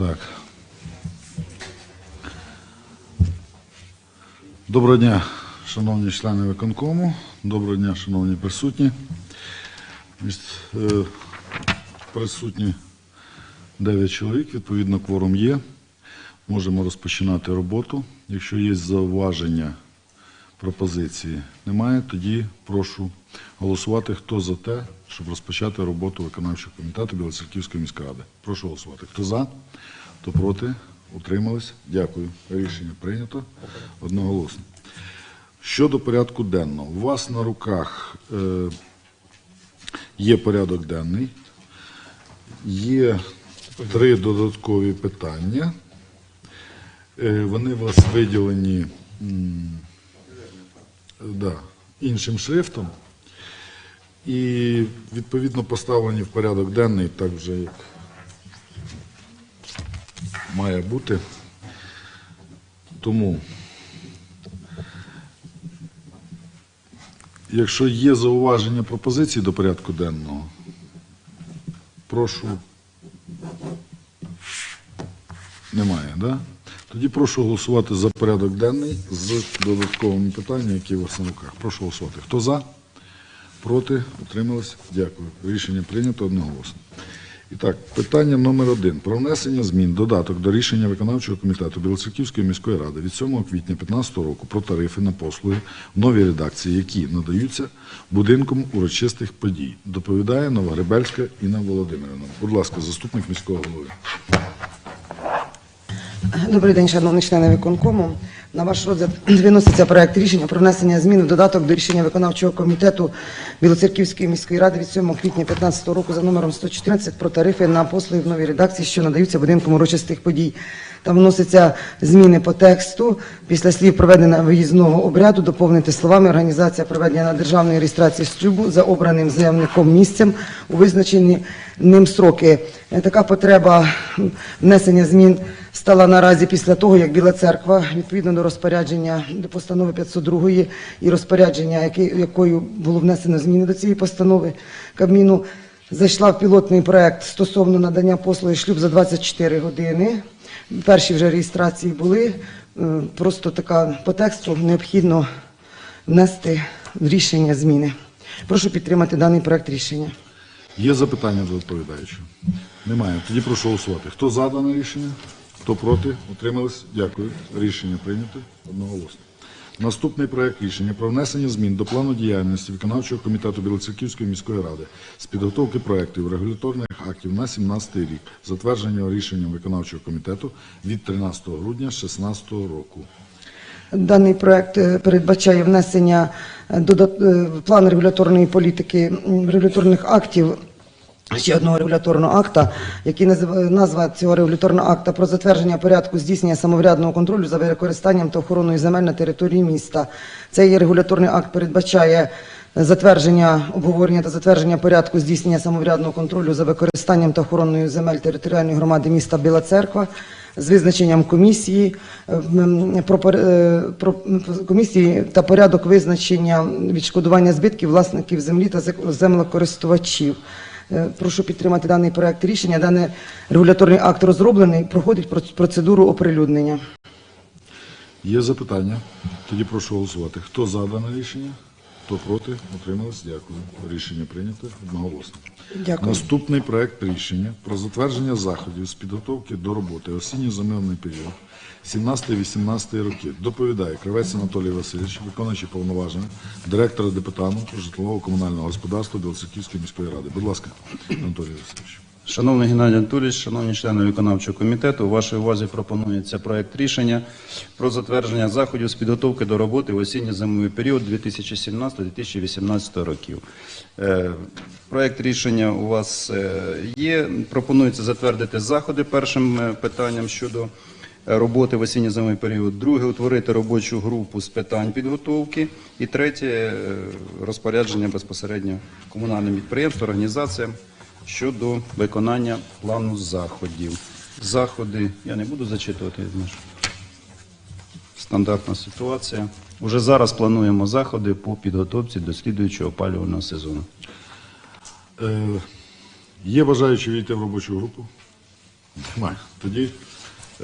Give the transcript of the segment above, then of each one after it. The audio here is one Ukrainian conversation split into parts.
Так. Доброго дня, шановні члени виконкому. Доброго дня, шановні присутні. Е, Присутні 9 чоловік, відповідно, кворум є. Можемо розпочинати роботу. Якщо є зауваження, пропозиції немає, тоді прошу голосувати. Хто за те, щоб розпочати роботу виконавчого комітету Білоцерківської міської ради? Прошу голосувати. Хто за, хто проти, утримались. Дякую. Рішення прийнято одноголосно. Щодо порядку денного, у вас на руках е, є порядок денний, є три додаткові питання. Е, Вони у вас виділені м, да, іншим шрифтом і відповідно поставлені в порядок денний, так вже як має бути. Тому, якщо є зауваження пропозиції до порядку денного, прошу. Немає, да? Тоді прошу голосувати за порядок денний з додатковими питаннями, які у вас на руках. Прошу голосувати. Хто за? Проти? Утримались? Дякую. Рішення прийнято одноголосно. І так, питання номер один. Про внесення змін додаток до рішення виконавчого комітету Білоцерківської міської ради від 7 квітня 2015 року про тарифи на послуги в новій редакції, які надаються будинком урочистих подій. Доповідає Новогребельська Інна Володимирівна. Будь ласка, заступник міського голови. Добрий день, шановні члени виконкому. На ваш розгляд виноситься проект рішення про внесення змін в додаток до рішення виконавчого комітету Білоцерківської міської ради від 7 квітня 2015 року за номером 114 про тарифи на послуги в новій редакції, що надаються будинком урочистих подій. Там вносяться зміни по тексту. Після слів проведення виїзного обряду доповнити словами організація проведення державної реєстрації шлюбу за обраним заявником місцем у визначені ним строки. Е, Така потреба внесення змін стала наразі після того, як Біла Церква відповідно до розпорядження до постанови 502 і розпорядження, якою було внесено зміни до цієї постанови Кабміну, зайшла в пілотний проект стосовно надання послуги шлюб за 24 години. Перші вже реєстрації були. Е, Просто така по тексту необхідно внести рішення зміни. Прошу підтримати даний проект рішення. Є запитання до доповідаючого? Немає. Тоді прошу голосувати. Хто за дане рішення? Хто проти? Утримались? Дякую. Рішення прийнято одноголосно. Наступний проект рішення про внесення змін до плану діяльності виконавчого комітету Білоцерківської міської ради з підготовки проєктів регуляторних актів на 17 рік, затвердження рішенням виконавчого комітету від 13 грудня 2016 року. Даний проект е, передбачає внесення е, е, план регуляторної політики регуляторних актів. Ще одного регуляторного акта, який називає назва цього регуляторного акта про затвердження порядку здійснення самоврядного контролю за використанням та охороною земель на території міста. Цей регуляторний акт передбачає затвердження обговорення та затвердження порядку здійснення самоврядного контролю за використанням та охороною земель територіальної громади міста Біла Церква з визначенням комісії е, про, е, про комісії та порядок визначення відшкодування збитків власників землі та землекористувачів. Е, Прошу підтримати даний проект рішення. Даний регуляторний акт розроблений, проходить процедуру оприлюднення. Є запитання? Тоді прошу голосувати. Хто за дане рішення? Хто проти? Утримались? Дякую. Рішення прийнято одноголосно. Дякую. Наступний проект рішення про затвердження заходів з підготовки до роботи осінньо-зимовний період 17-18 років. Доповідає Кривець Анатолій Васильович, виконуючий повноваження, директора департаменту житлово-комунального господарства Білоцерківської міської ради. Будь ласка, Анатолій Васильович. Шановний Геннадій Анатолійович, шановні члени виконавчого комітету, у вашій увазі пропонується проект рішення про затвердження заходів з підготовки до роботи в осінньо-зимовий період 2017-2018 років. Е, Проект рішення у вас е, є. Пропонується затвердити заходи першим е, питанням щодо роботи в осінньо-зимовий період. Друге утворити робочу групу з питань підготовки. І третє е, розпорядження безпосередньо комунальним підприємствам, організаціям щодо виконання плану заходів. Заходи, я не буду зачитувати, стандартна ситуація. Уже зараз плануємо заходи по підготовці до слідуючого опалювального сезону. Е, Є бажаючі війти в робочу групу? Немає. Тоді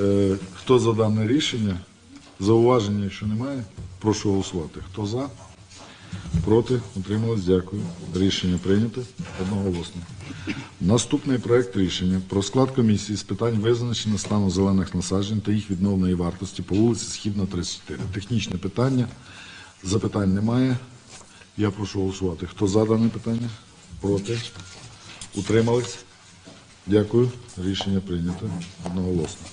е, хто за дане рішення? Зауваження, якщо немає, прошу голосувати. Хто за? Проти? Утримались? Дякую. Рішення прийнято одноголосно. Наступний проект рішення про склад комісії з питань визначення стану зелених насаджень та їх відновної вартості по вулиці Східна 34. Технічне питання. Запитань немає. Я прошу голосувати. Хто за дане питання? Проти? Утримались? Дякую. Рішення прийнято одноголосно.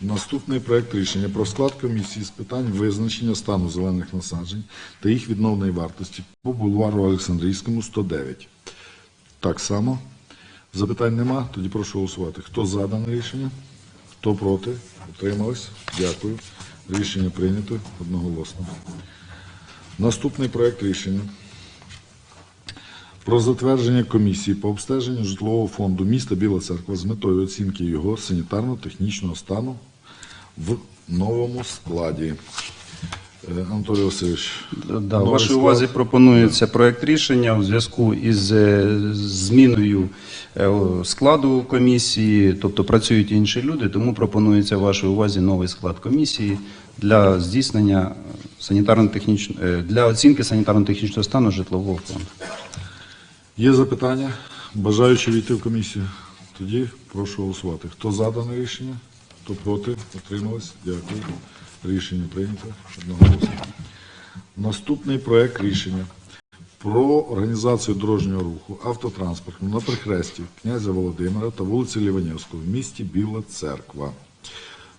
Наступний проект рішення про склад комісії з питань визначення стану зелених насаджень та їх відновної вартості по бульвару Олександрійському 109. Так само. Запитань нема, тоді прошу голосувати. Хто за дане рішення? Хто проти? Утримались? Дякую. Рішення прийнято одноголосно. Наступний проект рішення про затвердження комісії по обстеженню житлового фонду міста Біла Церква з метою оцінки його санітарно-технічного стану в новому складі. Е, Анатолій Васильович. Да, вашій склад. увазі пропонується проект рішення у зв'язку із е, зміною е, складу комісії, тобто працюють інші люди, тому пропонується вашій увазі новий склад комісії для здійснення санітарно-технічного для оцінки санітарно-технічного стану житлового фонду. Є запитання? Бажаючи війти в комісію? Тоді прошу голосувати. Хто за дане рішення? Хто проти? Утримались? Дякую. Рішення прийнято. Одноголосно. Наступний проект рішення про організацію дорожнього руху автотранспорту на перехресті князя Володимира та вулиці Ліванівського в місті Біла Церква.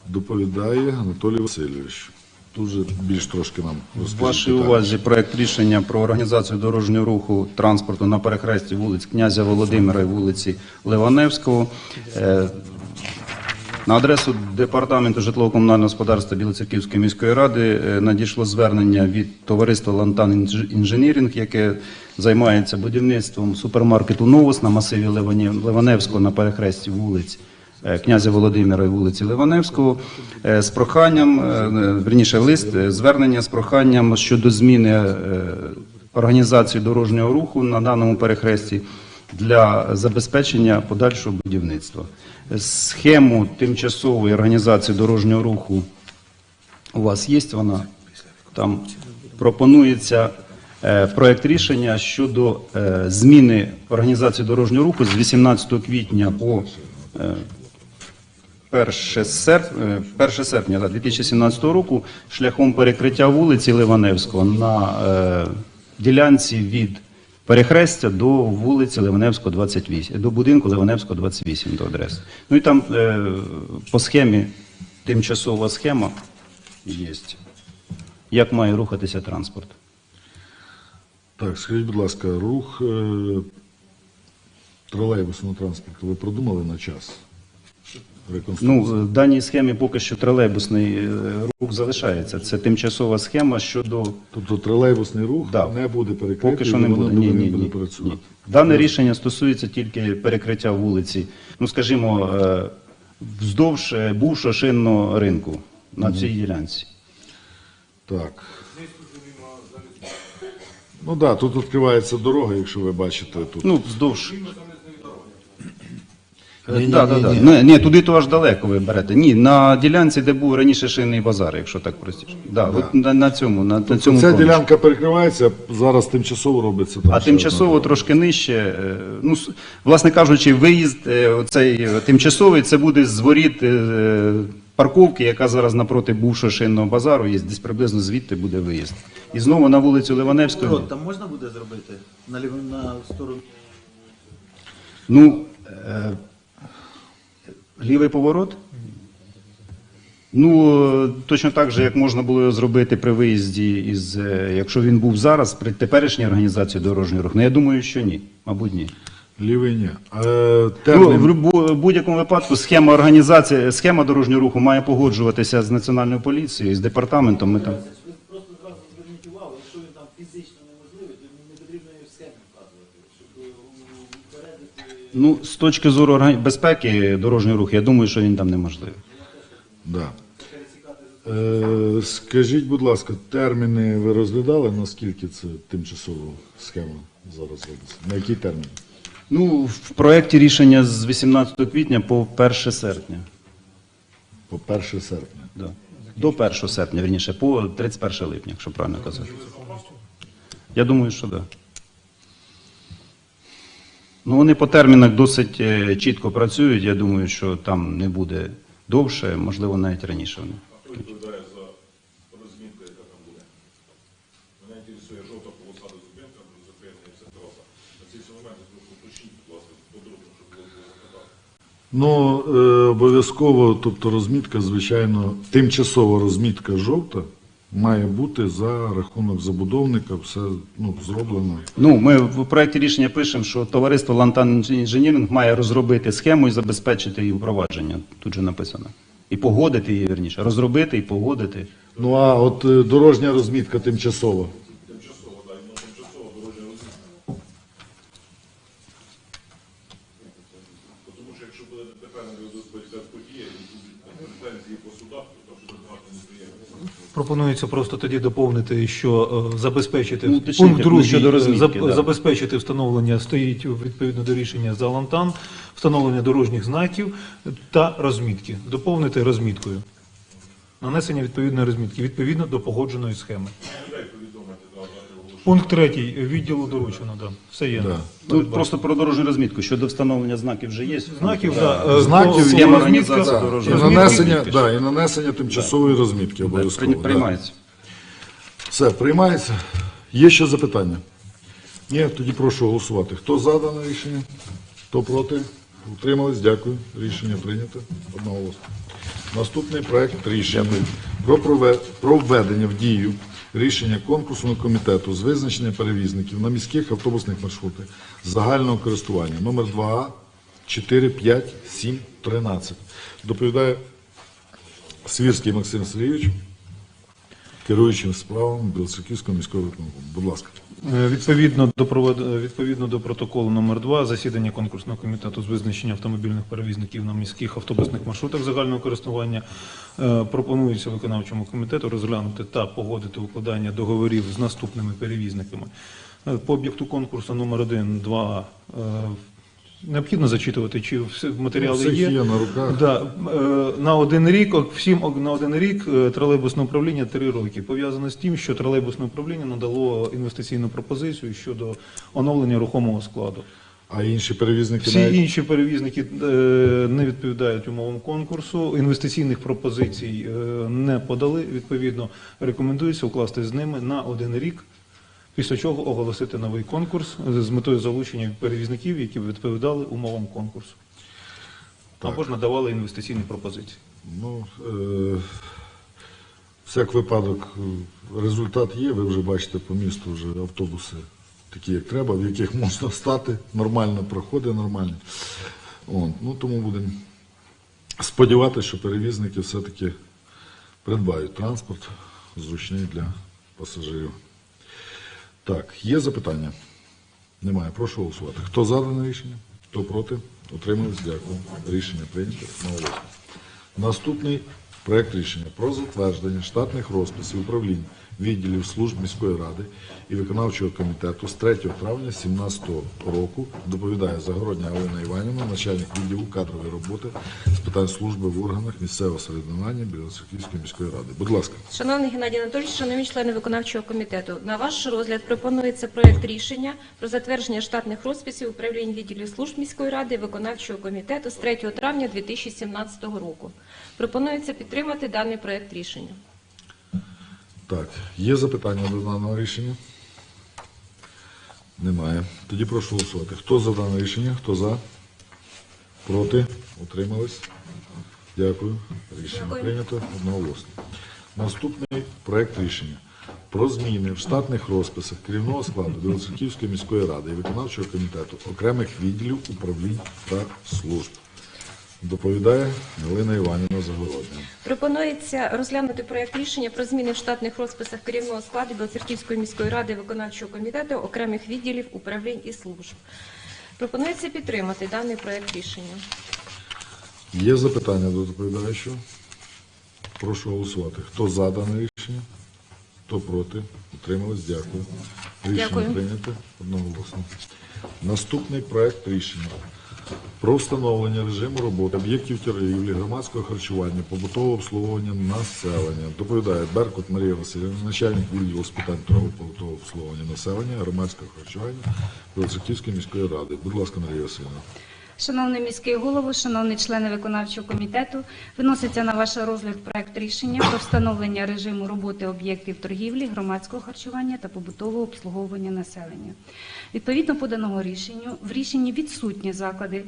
Доповідає Анатолій Васильович. Дуже більш трошки нам розкажіть. вашій увазі проект рішення про організацію дорожнього руху транспорту на перехресті вулиць князя Володимира і вулиці Ливаневського. Е, На адресу департаменту житлово-комунального господарства Білоцерківської міської ради е, надійшло звернення від товариства Лантан Інж- інженірінг, яке займається будівництвом супермаркету Новус на масиві Ливаневського на перехресті вулиць князя Володимира і вулиці Ливаневського е, з проханням, е, е, верніше лист, е, звернення з проханням щодо зміни е, організації дорожнього руху на даному перехресті для забезпечення подальшого будівництва. Схему тимчасової організації дорожнього руху у вас є вона? Там пропонується е, проект рішення щодо е, зміни організації дорожнього руху з 18 квітня по е, 1 серп- е, 1 серпня 2017 року шляхом перекриття вулиці Ливаневського на е, ділянці від перехрестя до вулиці Ливаневського 28, до будинку Ливаневського 28 до адреси. Ну і там е, по схемі тимчасова схема є. Як має рухатися транспорт? Так, скажіть, будь ласка, рух е, тролейбусного транспорту ви продумали на час? Ну, в даній схемі поки що тролейбусний е, рух залишається. Це тимчасова схема щодо Тобто тролейбусний рух Да. не буде перекритий, Поки що не буде. Ні, ні, буде ні, працювати. ні. Дане рішення стосується тільки перекриття вулиці, ну скажімо, е, вздовж е, бувшого шинного ринку на цій ділянці. Так. Ну так, да, тут відкривається дорога, якщо ви бачите тут. Ну, вздовж. Ні, да, да, да. Ні, ні, туди то аж далеко ви берете. Ні, на ділянці, де був раніше шинний базар, якщо так простіше. Да, От на, на цьому, на, на цьому Ця ділянка перекривається, зараз тимчасово робиться там. А ще тимчасово одна трошки нижче. е, Ну, с- власне кажучи, виїзд е, оцей е, тимчасовий це буде з воріт е, парковки, яка зараз напроти бувшого шинного базару є. Десь приблизно звідти буде виїзд. І знову на вулицю Ливаневського. Поворот там можна буде зробити на ліву на сторону? Ну, е, лівий поворот. Ну, е, точно так же, як можна було зробити при виїзді, із, е, якщо він був зараз, при теперішній організації дорожнього руху. Ну, я думаю, що ні. Мабуть, ні. Лівий ні. Е, Ну, в будь-якому випадку схема організації, схема дорожнього руху має погоджуватися з національною поліцією, з департаментом. Ми там Ви просто зразу зверніть увагу, якщо він там фізично неможливий, то не потрібно його в схемі вказувати, щоб е, упередити. Ну з точки зору органі- безпеки дорожнього руху, я думаю, що він там неможливий. да. Е, скажіть, будь ласка, терміни ви розглядали, наскільки це тимчасова схема зараз робиться? На який термін? Ну, в проєкті рішення з 18 квітня по 1 серпня. По 1 серпня. Да. До 1 серпня, вірніше, по 31 липня, якщо правильно казати. Я думаю, що так. Да. Ну, вони по термінах досить е, чітко працюють. Я думаю, що там не буде довше, можливо, навіть раніше вони. Хто відповідає за розмітку, яка там буде? Мене інтересує жовта полоса до зупинка, закріплення все траса. На цей момент уточніть, будь ласка, подробно, щоб було було запитати. Ну, е, обов'язково, тобто розмітка, звичайно, тимчасова розмітка жовта має бути за рахунок забудовника, все ну, зроблено. Ну, ми в проєкті рішення пишемо, що товариство Лантан Інженіринг має розробити схему і забезпечити її впровадження. Тут же написано. І погодити її, верніше, Розробити і погодити. Ну а от е, дорожня розмітка тимчасова. Тимчасово, так, іменно тимчасово дорожня розмітка. Тому що якщо буде тепер не розповідати подія, претензії по судах, то там що багато не приємно. Пропонується просто тоді доповнити, що е, забезпечити Ну, пункт другий, щодо розмітки, заб- да. забезпечити встановлення стоїть відповідно до рішення за лантан, встановлення дорожніх знаків та розмітки. Доповнити розміткою. Нанесення відповідної розмітки відповідно до погодженої схеми. Пункт третій відділу доручено, да. Все є. Да. Тут просто про дорожню розмітку. Щодо встановлення знаків вже є. Знаків, да. е, Знаків є. Схема розмітка, організації І розмітки, нанесення, підпис. да, і нанесення тимчасової розмітки обов'язково. да. Приймається. Все, приймається. Є ще запитання? Ні, тоді прошу голосувати. Хто за дане рішення? Хто проти? Утримались? Дякую. Рішення прийнято. Одноголосно. Наступний проект рішення про, прове- про введення в дію рішення конкурсного комітету з визначення перевізників на міських автобусних маршрутах загального користування номер 2А 4, 5, 7, 13. Доповідає Свірський Максим Сергійович керуючим справами Білоцерківського міського виконкому. Будь ласка. Е, Відповідно до провед- відповідно до протоколу номер 2 засідання конкурсного комітету з визначення автомобільних перевізників на міських автобусних маршрутах загального користування е, пропонується виконавчому комітету розглянути та погодити укладання договорів з наступними перевізниками. Е, По об'єкту конкурсу номер 1, 2 е, необхідно зачитувати, чи матеріали Ну, є. є на руках. Да, е, на один рік, всім на один рік е, тролейбусне управління три роки. Пов'язано з тим, що тролейбусне управління надало інвестиційну пропозицію щодо оновлення рухомого складу. А інші перевізники Всі навіть інші перевізники е, не відповідають умовам конкурсу. Інвестиційних пропозицій не подали. Відповідно, рекомендується укласти з ними на один рік. Після чого оголосити новий конкурс з метою залучення перевізників, які б відповідали умовам конкурсу. Або ж надавали інвестиційні пропозиції. ну, е, всяк випадок результат є. Ви вже бачите по місту вже автобуси такі, як треба, в яких можна стати, нормально проходить, нормально. От, ну, тому будемо сподіватися, що перевізники все-таки придбають транспорт зручний для пасажирів. Так, є запитання? Немає. Прошу голосувати. Хто за дане рішення? Хто проти? Утримались? Дякую. Рішення прийнято. Наголосно. Наступний проект рішення про затвердження штатних розписів управлінь відділів служб міської ради і виконавчого комітету з 3 травня 2017 року доповідає Загородня Галина Іванівна, начальник відділу кадрової роботи з питань служби в органах місцевого самоврядування Білоцерківської міської ради. Будь ласка. Шановний Геннадій Анатолійович, шановні члени виконавчого комітету, на ваш розгляд пропонується проект рішення про затвердження штатних розписів управлінь відділів служб міської ради і виконавчого комітету з 3 травня 2017 року. Пропонується підтримати даний проект рішення. Так, є запитання до даного рішення? Немає. Тоді прошу голосувати. Хто за дане рішення? Хто за? Проти? Утримались? Дякую. Рішення прийнято одноголосно. Наступний проект рішення про зміни в штатних розписах керівного складу Білоцерківської міської ради і виконавчого комітету окремих відділів управлінь та служб. Доповідає Галина Іванівна Загородня. Пропонується розглянути проект рішення про зміни в штатних розписах керівного складу Білоцерківської міської ради виконавчого комітету окремих відділів управлінь і служб. Пропонується підтримати даний проект рішення. Є запитання до доповідаючого? Прошу голосувати. Хто за дане рішення? Хто проти? Утримались? Дякую. Рішення Дякую. прийнято одноголосно. Наступний проект рішення про встановлення режиму роботи об'єктів торгівлі, громадського харчування, побутового обслуговування населення. Доповідає Беркут Марія Васильівна, начальник відділу з питань торгового побутового обслуговування населення, громадського харчування Білоцерківської міської ради. Будь ласка, Марія Васильівна. Шановний міський голово, шановні члени виконавчого комітету, виноситься на ваш розгляд проект рішення про встановлення режиму роботи об'єктів торгівлі, громадського харчування та побутового обслуговування населення. Відповідно поданого рішенню в рішенні відсутні заклади,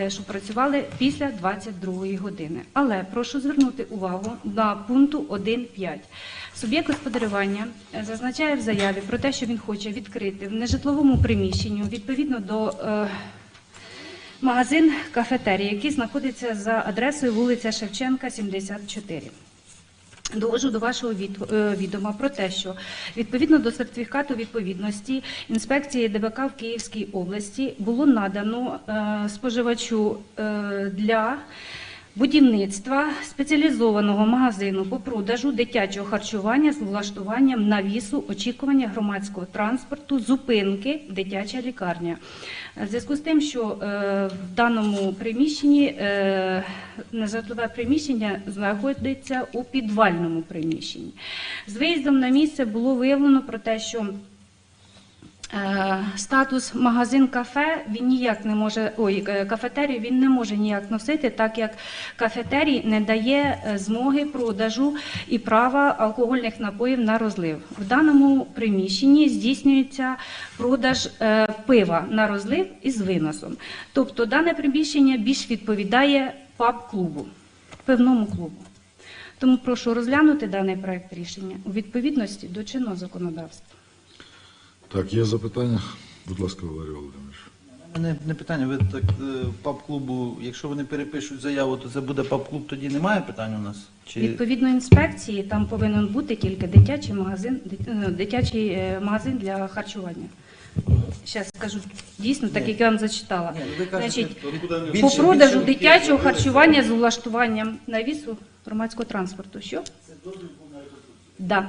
е, що працювали після 22 години. Але прошу звернути увагу на пункту 1.5. Суб'єкт господарювання е, зазначає в заяві про те, що він хоче відкрити в нежитловому приміщенні відповідно до е, Магазин кафетерій, який знаходиться за адресою вулиця Шевченка, 74. Довожу до вашого е, відома про те, що відповідно до сертифікату відповідності інспекції ДБК в Київській області було надано е, споживачу е, для будівництва спеціалізованого магазину по продажу дитячого харчування з влаштуванням навісу, очікування громадського транспорту, зупинки, дитяча лікарня. В зв'язку з тим, що е, в даному приміщенні е, нежитлове приміщення знаходиться у підвальному приміщенні. З виїздом на місце було виявлено про те, що Статус магазин-кафе він ніяк не може, ой, е, кафетерію він не може ніяк носити, так як кафетерій не дає е, змоги продажу і права алкогольних напоїв на розлив. В даному приміщенні здійснюється продаж е, пива на розлив із виносом. Тобто дане приміщення більш відповідає паб-клубу, пивному клубу. Тому прошу розглянути даний проект рішення у відповідності до чинного законодавства. Так, є запитання? Будь ласка, Валерій Володимирович. Мене не питання, ви так е, паб-клубу, якщо вони перепишуть заяву, то це буде паб-клуб, тоді немає питань у нас? Чи Відповідно інспекції там повинен бути тільки дитячий магазин, дит- е, дитячий е, магазин для харчування. Зараз скажу дійсно, так як я вам зачитала. Ні, ви кажете, Значить, по більше- продажу більше дитячого харчування з влаштуванням навісу громадського транспорту. Що? Да.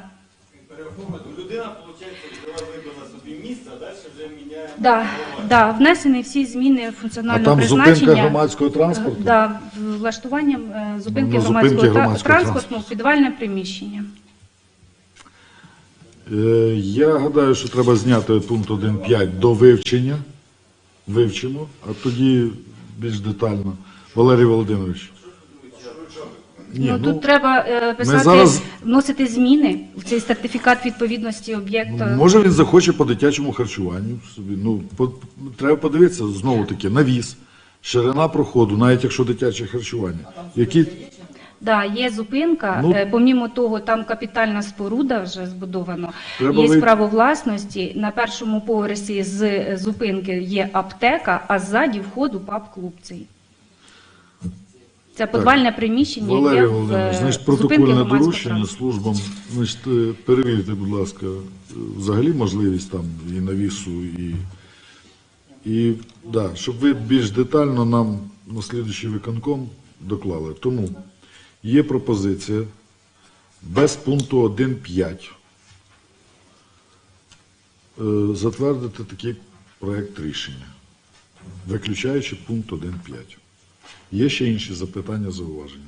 Людина, виходить, відкриває вибрана собі місце, а далі вже міняє. Да, да, внесені всі зміни А функціонального там зупинка призначення. громадського транспорту? Да, влаштуванням е, зупинки Ну, зупинки громадського, громадського транспорту в підвальне приміщення. Е, Я гадаю, що треба зняти пункт 1.5 до вивчення. Вивчимо, а тоді більш детально. Валерій Володимирович. Ні, ну, ну, тут треба е, писати, зараз- вносити зміни в цей сертифікат відповідності об'єкта. може він захоче по дитячому харчуванню собі. Ну, по, треба подивитися знову таки навіс, ширина проходу, навіть якщо дитяче харчування. Які Да, є зупинка. Ну- е, помімо того, там капітальна споруда вже збудовано. Треба є ви- право власності. На першому поверсі з е, зупинки є аптека, а ззаді входу паб-клуб цей. Це подвальне приміщення Валерій є Володимирович, е, значить, протокольне доручення службам, значить, е, перевірте, будь ласка, е, взагалі можливість там і навісу, і, і да, щоб ви більш детально нам на слідуючий виконком доклали. Тому є пропозиція без пункту 1.5 е, затвердити такий проект рішення, виключаючи пункт 1.5. Є ще інші запитання, зауваження?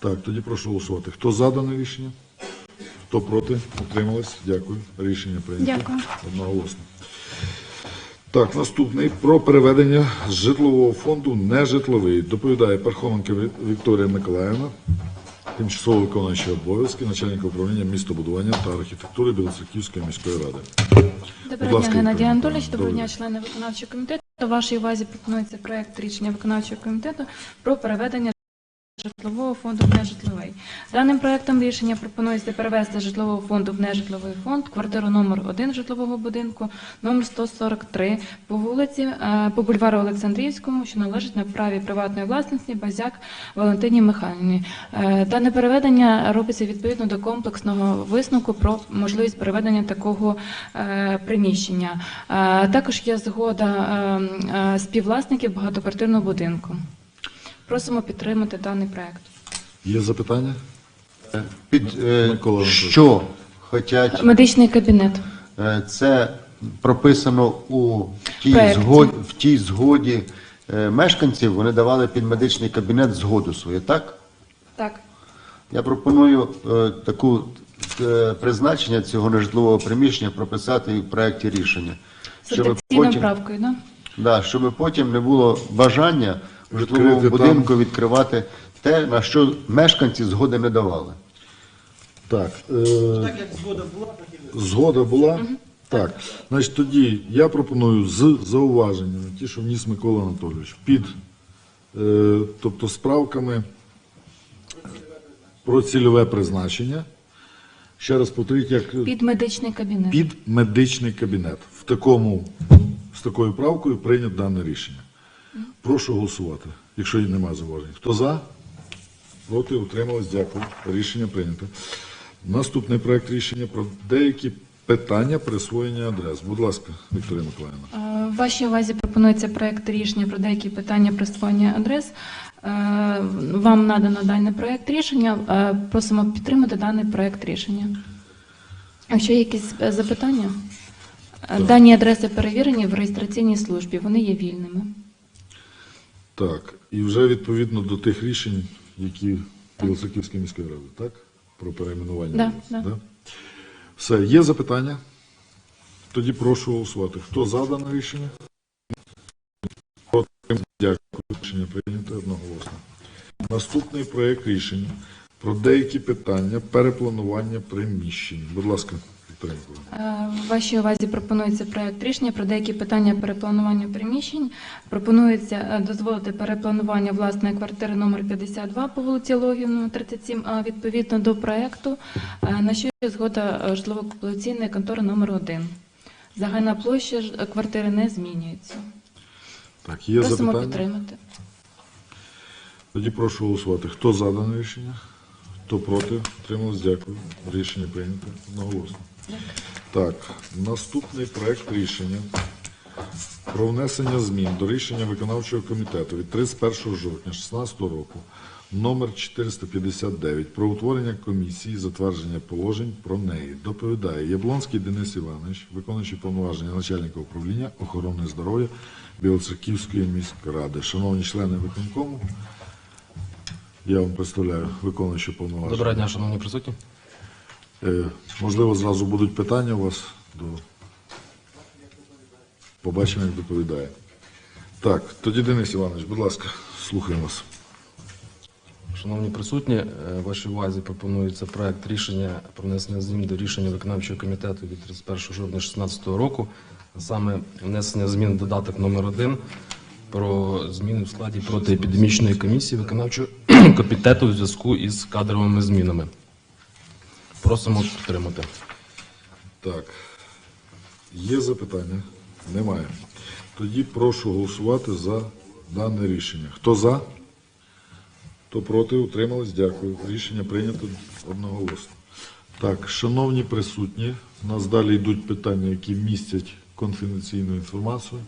Так, тоді прошу голосувати. Хто за дане рішення? Хто проти? Утрималось? Дякую. Рішення прийнято. Дякую. Одноголосно. Так, наступний про переведення з житлового фонду нежитловий. Доповідає Пархоменко Вікторія Миколаївна, тимчасово виконуюча обов'язки, начальника управління містобудування та архітектури Білоцерківської міської ради. Доброго дня, Геннадій Анатолійович. Доброго дня, члени виконавчого комітету. Вашій увазі пропонується проект рішення виконавчого комітету про переведення житлового фонду в нежитловий. Даним проектом рішення пропонується перевести з житлового фонду в нежитловий фонд квартиру номер 1 житлового будинку, номер 143 по вулиці, е, по бульвару Олександрівському, що належить на праві приватної власності Базяк Валентині Михайлівні. Е, Дане переведення робиться відповідно до комплексного висновку про можливість переведення такого е, приміщення. Також є згода е, е, співвласників багатоквартирного будинку. Просимо підтримати даний проект. Є запитання? Під, е, Микола що хочуть, Медичний кабінет. Е, Це прописано у тій Проекті. згоді, в тій згоді е, мешканців, вони давали під медичний кабінет згоду свою, так? Так. Я пропоную е, таку е, призначення цього нежитлового приміщення прописати в проєкті рішення. З Щоб редакційною потім, правкою, да? да, щоб потім не було бажання в житловому Відкрити там. будинку відкривати те, на що мешканці згоди не давали. Так, е, згода була. Так, значить тоді я пропоную з зауваженнями, ті, що вніс Микола Анатолійович, під, е, тобто справками про цільове призначення. Ще раз повторіть, як Під медичний кабінет. під медичний кабінет. В такому, з такою правкою прийнято дане рішення. Прошу голосувати, якщо її немає зауважень. Хто за? Проти, утримались, дякую. Рішення прийнято. Наступний проект рішення про деякі питання присвоєння адрес. Будь ласка, Вікторія Миколаївна. Е, В вашій увазі пропонується проект рішення про деякі питання присвоєння адрес. Е, Вам надано даний проект рішення. Е, Просимо підтримати даний проект рішення. Якщо є якісь е, запитання? Е, Дані адреси перевірені в реєстраційній службі, вони є вільними. Так, і вже відповідно до тих рішень, які Білоцерківської міської ради, так? Про перейменування. Да, вулиць, да. Все, є запитання? Тоді прошу голосувати. Хто за дане рішення? Проти? Дякую. Рішення прийнято одноголосно. Наступний проект рішення про деякі питання перепланування приміщень. Будь ласка, В вашій увазі пропонується проект рішення про деякі питання перепланування приміщень. Пропонується е, дозволити перепланування власної квартири номер 52 по вулиці Логівну, 37, а відповідно до проекту, е, на що є згода е, житлово-коопераційної контори номер 1. Загальна площа е, квартири не змінюється. Так, є Просимо запитання? підтримати. Тоді прошу голосувати. Хто за дане рішення? Хто проти? Трималось, дякую. Рішення прийнято одноголосно. Так, наступний проект рішення про внесення змін до рішення виконавчого комітету від 31 жовтня 2016 року номер 459 про утворення комісії затвердження положень про неї. Доповідає Яблонський Денис Іванович, виконуючий повноваження начальника управління охорони здоров'я Білоцерківської міської ради. Шановні члени виконкому, я вам представляю виконуючий повноваження. Доброго дня, шановні присутні. Е, Можливо, зразу будуть питання у вас до побачимо, як доповідає. Так, тоді Денис Іванович, будь ласка, слухаємо вас. Шановні присутні, е, вашій увазі пропонується проект рішення про внесення змін до рішення виконавчого комітету від 31 жовтня 2016 року, а саме внесення змін в додаток номер 1 про зміни в складі протиепідемічної комісії виконавчого комітету у зв'язку із кадровими змінами. Просимо підтримати. Так, є запитання? Немає. Тоді прошу голосувати за дане рішення. Хто за? Хто проти? Утримались? Дякую. Рішення прийнято одноголосно. Так, шановні присутні, у нас далі йдуть питання, які містять конфіденційну інформацію.